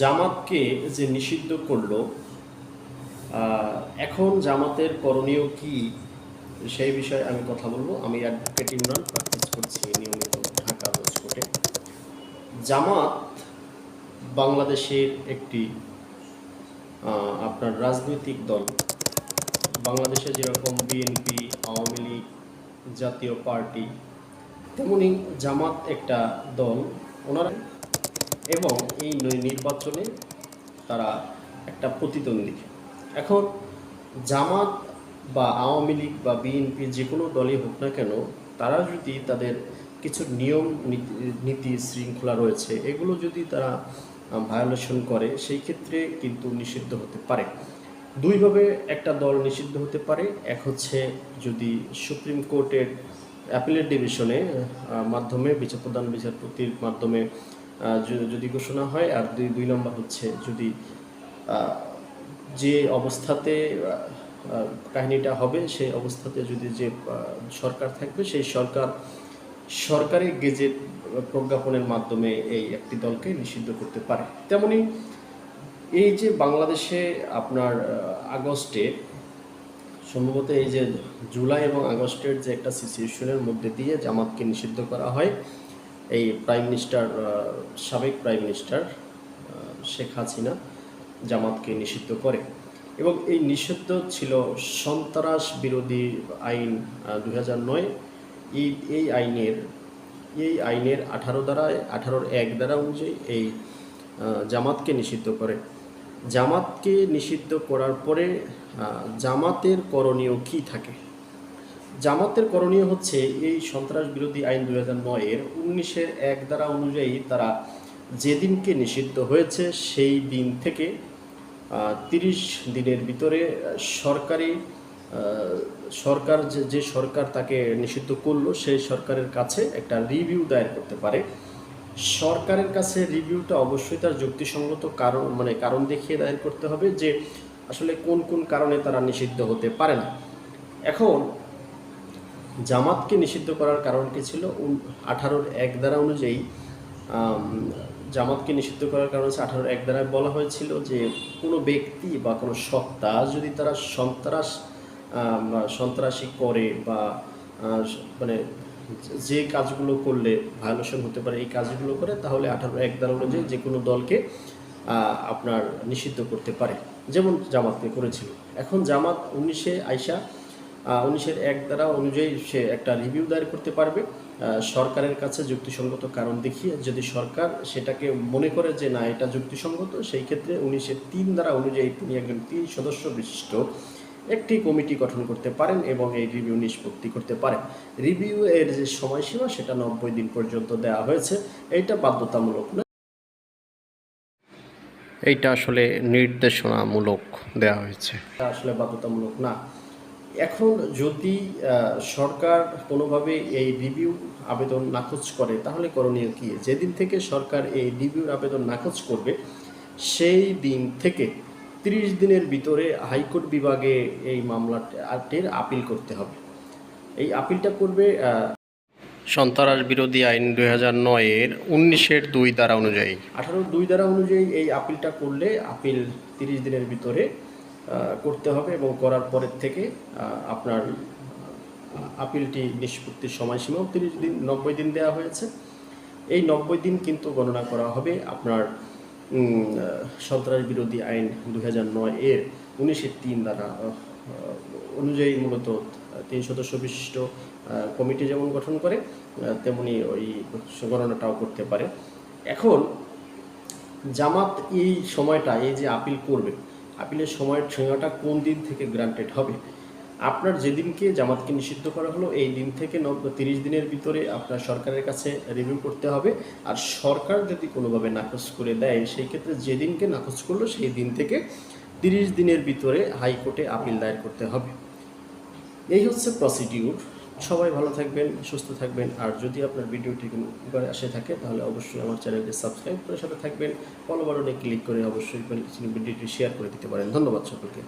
জামাতকে যে নিষিদ্ধ করল এখন জামাতের করণীয় কি সেই বিষয়ে আমি কথা বলব। আমি অ্যাডভোকেট ইমরান প্র্যাকটিস করছি নিয়মিত ঢাকা রোজ কোর্টে। জামাত বাংলাদেশের একটি আপনার রাজনৈতিক দল। বাংলাদেশে যেরকম বিএনপি আওয়ামী লীগ জাতীয় পার্টি, তেমনি জামাত একটা দল। ওনারা এবং এই নির্বাচনে তারা একটা প্রতিদ্বন্দ্বী। এখন জামাত বা আওয়ামী লীগ বা বিএনপি যে কোনো দলই হোক না কেন, তারা যদি তাদের কিছু নিয়ম, নীতি- শৃঙ্খলা রয়েছে, এগুলো যদি তারা ভায়োলেশন করে, সেই ক্ষেত্রে কিন্তু নিষিদ্ধ হতে পারে। দুইভাবে একটা দল নিষিদ্ধ হতে পারে। এক হচ্ছে যদি সুপ্রিম কোর্টের অ্যাপিলেট ডিভিশনে মাধ্যমে বিচার প্রধান বিচারপতির মাধ্যমে যদি ঘোষণা হয়, আর দুই দুই নম্বর হচ্ছে যদি যে অবস্থাতে কাহিনীটা হবে, সেই অবস্থাতে যদি যে সরকার থাকবে, সেই সরকার, সরকারি গেজেট প্রজ্ঞাপনের মাধ্যমে এই একটি দলকে নিষিদ্ধ করতে পারে। তেমনি এই যে বাংলাদেশে আপনার আগস্টে, সম্ভবত এই যে জুলাই এবং আগস্টের যে একটা সিচুয়েশনের মধ্যে দিয়ে জামাতকে নিষিদ্ধ করা হয় এই প্রাইম মিনিস্টার সাবেক প্রাইম মিনিস্টার শেখ হাসিনা জামাতকে নিষিদ্ধ করে। এবং এই নিষিদ্ধ ছিল সন্ত্রাস বিরোধী আইন দু নয়। এই এই আইনের এই আইনের আঠারো দ্বারায় আঠারোর এক দ্বারা অনুযায়ী এই জামাতকে নিষিদ্ধ করে। জামাতকে নিষিদ্ধ করার পরে জামাতের করণীয় কি থাকে? জামাতের করণীয় হচ্ছে এই সন্ত্রাস বিরোধী আইন দুই হাজার নয়ের উনিশের এক দ্বারা অনুযায়ী তারা যেদিনকে নিষিদ্ধ হয়েছে সেই দিন থেকে তিরিশ দিনের ভিতরে সরকারি সরকার যে যে সরকার তাকে নিষিদ্ধ করল সেই সরকারের কাছে একটা রিভিউ দায়ের করতে পারে। সরকারের কাছে রিভিউটা অবশ্যই তার যুক্তিসঙ্গত কারণ মানে কারণ দেখিয়ে দায়ের করতে হবে যে আসলে কোন কোন কারণে তারা নিষিদ্ধ হতে পারে না। এখন জামাতকে নিষিদ্ধ করার কারণ কি ছিল? আঠারোর এক দ্বারা অনুযায়ী জামাতকে নিষিদ্ধ করার কারণ হচ্ছে আঠারোর এক দ্বারা বলা হয়েছিল যে কোনো ব্যক্তি বা কোনো সত্তা যদি তারা সন্ত্রাস সন্ত্রাসী করে বা মানে যে কাজগুলো করলে ভায়োলেশন হতে পারে এই কাজগুলো করে, তাহলে আঠারো এক দ্বারা অনুযায়ী যে কোনো দলকে আপনার নিষিদ্ধ করতে পারে। যেমন জামাতকে করেছিল। এখন জামাত উনিশে আইসা উনিশের এক দ্বারা অনুযায়ী সে একটা রিভিউ দায়ের করতে পারবে। সরকারের কাছে যুক্তিসঙ্গত কারণ দেখিয়ে যদি সরকার সেটাকে মনে করে যে না এটা যুক্তিসঙ্গত সেই ক্ষেত্রে উনিশের তিন দ্বারা অনুযায়ী তিনি একজন তিন সদস্য বিশিষ্ট একটি কমিটি গঠন করতে পারেন এবং এই রিভিউ নিষ্পত্তি করতে পারেন। রিভিউ এর যে সময়সীমা সেটা নব্বই দিন পর্যন্ত দেওয়া হয়েছে। এইটা বাধ্যতামূলক না এইটা আসলে নির্দেশনামূলক দেওয়া হয়েছে। আসলে বাধ্যতামূলক না। এখন যদি সরকার কোনোভাবে এই রিভিউ আবেদন নাকচ করে, তাহলে করণীয় কি? যেদিন থেকে সরকার এই রিভিউর আবেদন নাকচ করবে, সেই দিন থেকে তিরিশ দিনের ভিতরে হাইকোর্ট বিভাগে এই মামলাটির আপিল করতে হবে। এই আপিলটা করবে সন্ত্রাস বিরোধী আইন দুই হাজার নয়ের উনিশের দুই দ্বারা অনুযায়ী। আঠারো দুই দ্বারা অনুযায়ী এই আপিলটা করলে আপিল তিরিশ দিনের ভিতরে করতে হবে এবং করার পরের থেকে আপনার আপিলটি নিষ্পত্তির সময়সীমাও তিরিশ দিন, নব্বই দিন দেওয়া হয়েছে। এই নব্বই দিন কিন্তু গণনা করা হবে আপনার সন্ত্রাস বিরোধী আইন দু নয় এর উনিশের তিন দ্বারা অনুযায়ী মূলত তিন সদস্য বিশিষ্ট কমিটি যেমন গঠন করে তেমনি ওই গণনাটাও করতে পারে। এখন, জামাত এই সময়টা, এই যে আপিল করবে আপিলের সময়ের সীমাটা কোন দিন থেকে গ্রান্টেড হবে? আপনার যেদিনকে জামাতকে নিষিদ্ধ করা হলো, এই দিন থেকে তিরিশ দিনের ভিতরে আপনার সরকারের কাছে রিভিউ করতে হবে। আর সরকার যদি কোনোভাবে নাকচ করে দেয়, সেই ক্ষেত্রে যেদিনকে নাকচ করল, সেই দিন থেকে তিরিশ দিনের ভিতরে হাইকোর্টে আপিল দায়ের করতে হবে। এই হচ্ছে প্রসিডিউর সবাই ভালো থাকবেন, সুস্থ থাকবেন। আর যদি আপনার ভিডিওটি কোনো উপকারে আসে থাকে, তাহলে অবশ্যই আমার চ্যানেলটি সাবস্ক্রাইব করে সাথে থাকবেন। ফলো বাটনে ক্লিক করে অবশ্যই ভিডিওটি শেয়ার করে দিতে পারেন। ধন্যবাদ সকলকে।